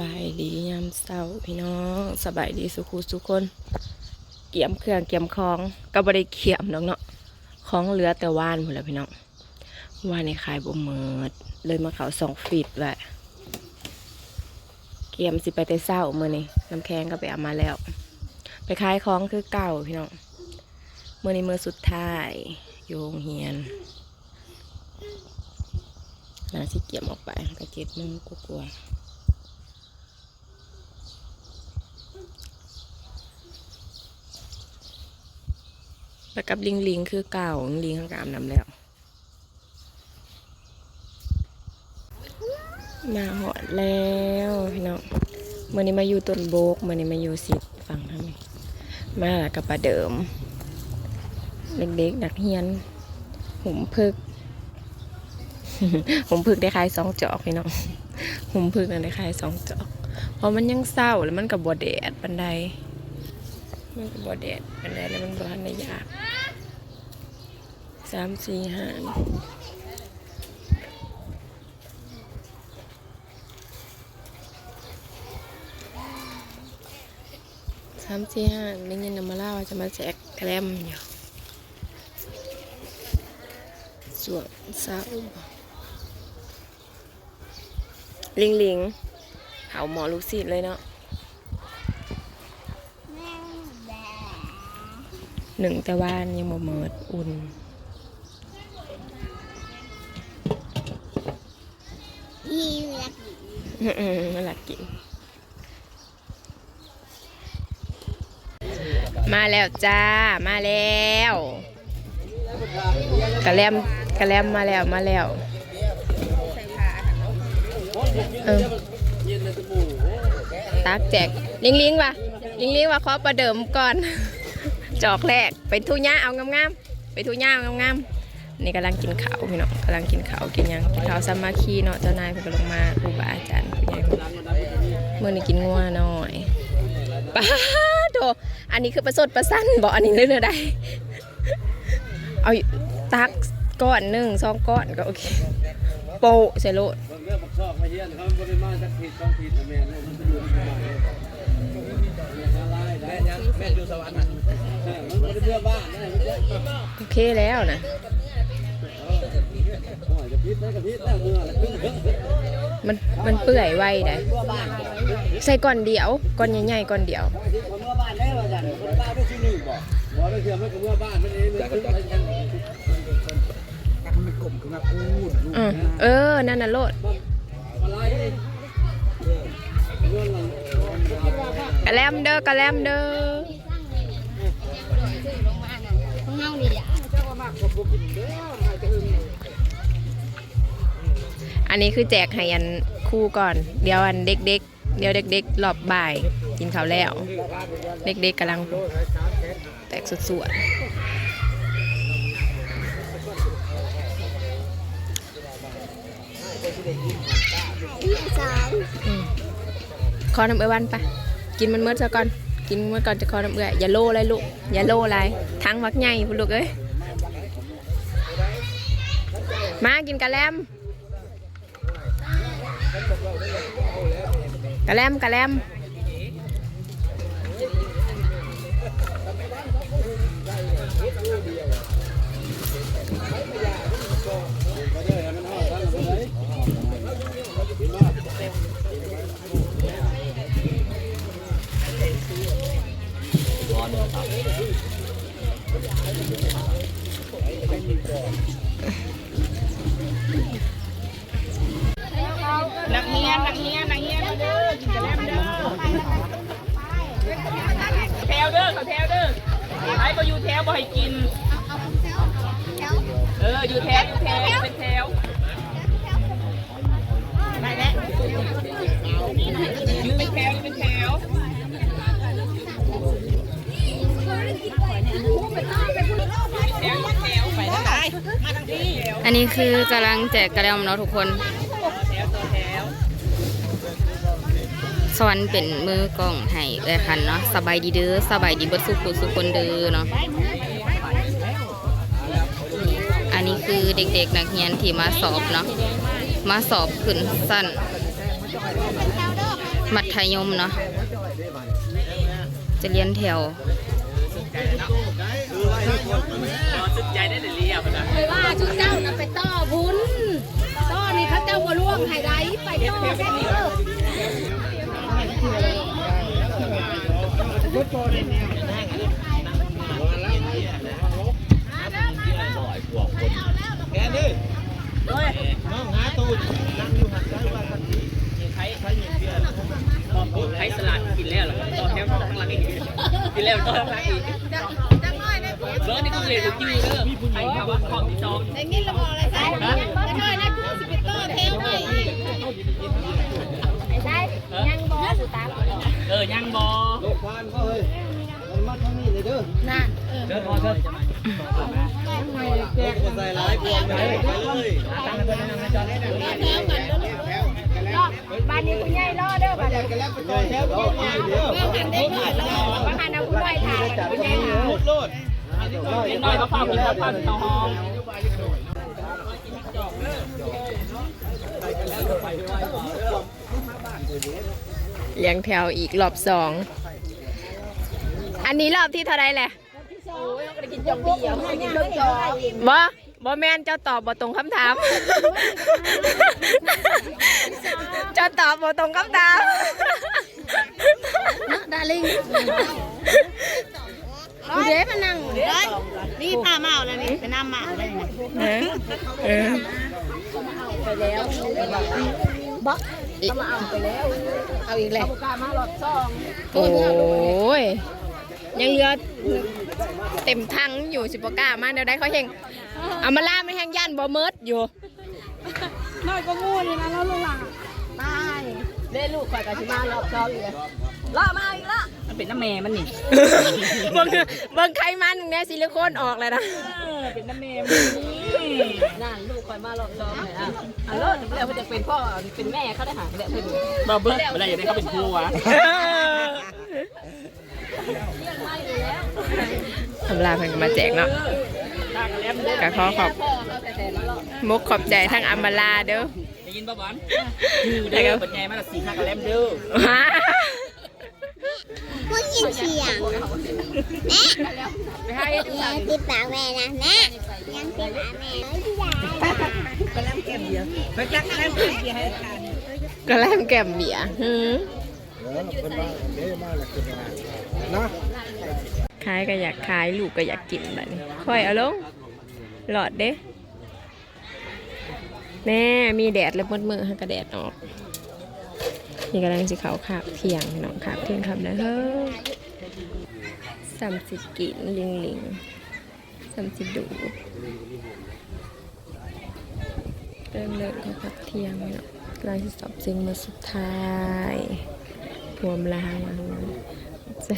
บายดียามเศร้าพี่น้องสบายดีสุขุสุขคน เกี่ยมเครื่องเกี่ยมของก็บ่ได้เกี่ยมดอกเนาะของเหลือแต่ว่านหมดแล้วพี่น้องว่านในขายบ่เมิดเลยมาเขาสองฟีดไว้เกี่ยมสิไปแต่เศร้ามือนี้น้ำแข็งก็ไปเอามาแล้ว ไปขายของคือเก่าพี่น้องมื้อนี้มือสุดท้ายอยู่โรงเรียนนาสิเกี่ยมออกไปก็เจ็ดโมงกลัว แล้วกับลิงลิงคือเก่าลิงข้างกามน้ำแล้ว มาหอดแล้วพี่น้องเมื่อนี้มาอยู่ต้นโบกเมื่อนี้มาอยู่สิบฝั่งทำไมมาแล้วกับปลาเดิม เด็กๆนักเรียนหุ่มพึกผมพึกได้คลายสองจอกพี่น้องผมพึกนั่นได้คลายสองจอกเพราะมันยังเศร้าแล้วมันกับบอดแดดปันใดมันกับบอดแดดปันใดแล้วมันบทันยาก สามสี่ห้าสามสี่ห้าได้ยินนำมาเล่าว่าจะมาแจกแกล้มอยู่ส่วนเศร้าลิงลิงเผาหมอลูกศิษย์เลยเนาะหนึ่งแต่ว่านยังบ่เมิดอุ่น ยี่รักน่ารักกิน มาแล้วจ้า มาแล้วกระแลมกระแลมมาแล้วมาแล้วเออตักแจกลิงลิงวะลิงลิงวะขอประเดิมก่อน จอกแรกไปทุญ่าเอางามๆไปทุญ่าเอางามๆ นี่กำลังกินข้าวพี่น้องกำลังกินข้าวกินยังกินข้าวสามัคคีเนาะเจ้านายเพิ่นก็ลงมาครูบาอาจารย์ผู้ใหญ่เมื่อนี้กินงัวหน่อยป้าโถอันนี้คือประสดประสันบอกอันนี้เรื่องใดเอาตักก้อนหนึ่งสองก้อนก็โอเคโปะใส่โลดโอเคแล้วนะ มันมันเปื่อยไวได้ใส่ก้อนเดียวก้อนใหญ่ๆก้อนเดียวเอนั่นได้ที่หนึ่งบอกบอกได้เพื่อมันก็เมื่อบ้านมันเองมันขึ้นไปกันมันกลมขึ้นมาพูดอืมเออ นั่นน่ะโลดอะไรเรื่องหลังกระแลมเด้อกระแลมเด้อของเฮานี่อะ อันนี้คือแจกให้อันคู่ก่อน เดี๋ยวอันเด็กๆ เดี๋ยวเด็กๆรอบบ่ายกินข้าวแล้ว เด็กๆกำลังแตกสวดสามๆคอน้ำเอื้อวันปะกินมันเมื่อซะก่อน กินเมื่อก่อนจะคอน้ำเอื้ออย่าโล่เลยลูก อย่าโล่อะไรทั้งมักใหญ่พุลูกเอ้ย มากินกะแลม กะแลมก อยู่แถวบ่ให้กิน เออ อยู่แถวอยู่แถวเป็นแถวได้แล้วอยู่เป็นแถวยู่เป็นแถวแถวแถวไปทางไหนมาทางที่ อันนี้คือกำลังแจกกระแลมเนาะทุกคน สวรรค์เป็นมือกล้องให้เอ้ยคันเนาะสบายดีเด้อสบายดีเบิดสุขุสุคนเด้อเนาะอันนี้คือเด็กๆนักเรียนที่มาสอบเนาะมาสอบขึ้นสั้นแถวเด้อมัธยมเนาะจะเรียนแถวสุดใจได้เรียบนะเคยว่าชุดเจ้าน่ะไปต่อบุญต่อนี่เขาเจ้าบ่ร่วงให้ได้ไปต่อแค่นี้เออแกดิน้อ ใจว่ากันไทยไทยเบียร์ไทยสลัดกินแล้วหรอต่อแถวข้างหลังอีกกินแล้วต่อข้างหลังอีกเบอร์นี่ก็เรียนอยู่เด้อไทยภาวะของมีจอมได้ยินแล้วบ่อะไรใส่ก็น้อยนะกูสิไปต่อแถวให้ไอ้ใส่ยังบ่กู ตามเออยังบอโลกควานเขาเฮ้ยมันมาทางนี้เลยเด้อนั่นเออเดินพอเดินแจกคนใส่ร้ายกวนไปไปเลยตั้งกันนั่งจอดได้เด้อต่อแถวกันเด้อรอบบ้านนี้คุณยายรอเด้อบ้านนี้กันแล้วไปต่อแถวต่อไปเด้อเมื่อหันได้หน่อยรอว่าหันเอาคุณยายถ่ายกันคุณยายถ่ายโลดโลดเล็กน้อยก็เฝ้ากินข้าวปั้นข้าวหอม เลี้ยงแถวอีกรอบสอง อันนี้รอบที่เท่าไรแหละบ่บ่แม่นเจ้าตอบบ่ตรงคำถาม เจ้าตอบบ่ตรงคำถามดาลิงกูเด้มานั่งนี่พามาเอาแล้วนี่ไปน้ำมาเลย เออเออเอาอีกแล้วโอ้ยยังเหลือเต็มทั้งอยู่สิบกล้ามาเดี๋ยวได้เขาเฮงเอามาล่าไม่แห้งย่านบ่เมิดอยู่น้อยก็งูนี่นะแล้วลูกหลานตายมันเป็นน้ำแม่มันนี่เบิ่งเบิ่งไขมันตรงเนี้ยซิลิโคนออกเลยนะเป็นน้ำแม่มันนี่ นั่นลูกคอยมารอบซ้อมเลยอะอันเลิศแล้วเขาจะเป็นพ่อเป็นแม่เขาได้หาเดี๋ยวเพิ่นบ่เบิ่งอะไรอย่างนี้เขาเป็นครูวะทำลาเพิ่นก็มาแจกเนาะตากรข้อขอขอบมุกขอบใจทั้งอัมบาลาเด้อได้ยินป่ะบอลอยู่เด้อเป็นไงมาละสี่ข้ากระแลมเด้อ ฮะกูยินเสียงแม่ยังติดปากแม่นะแม่ยังติดปากแม่ไม่ได้ก็แลมแก้มเบียร์หือเออเป็นบ้าเด้มาแล้วคือว่านะขายก็อยากขายลูกก็อยากกินแบบนี้ค่อยเอาลงหลอดเด้แม่มีแดดแล้วมดมือให้กระแดดออก นี่กำลังสิเขาขาบเที่ยงพี่น้องขาบเที่ยงครับนะเฮ้ยสามสิกินลิงลิงสามสิดูเริ่มเลิกเขาขับเที่ยงเนาะกำลังจะสอบซิงมาสุดท้ายพวมลางใจ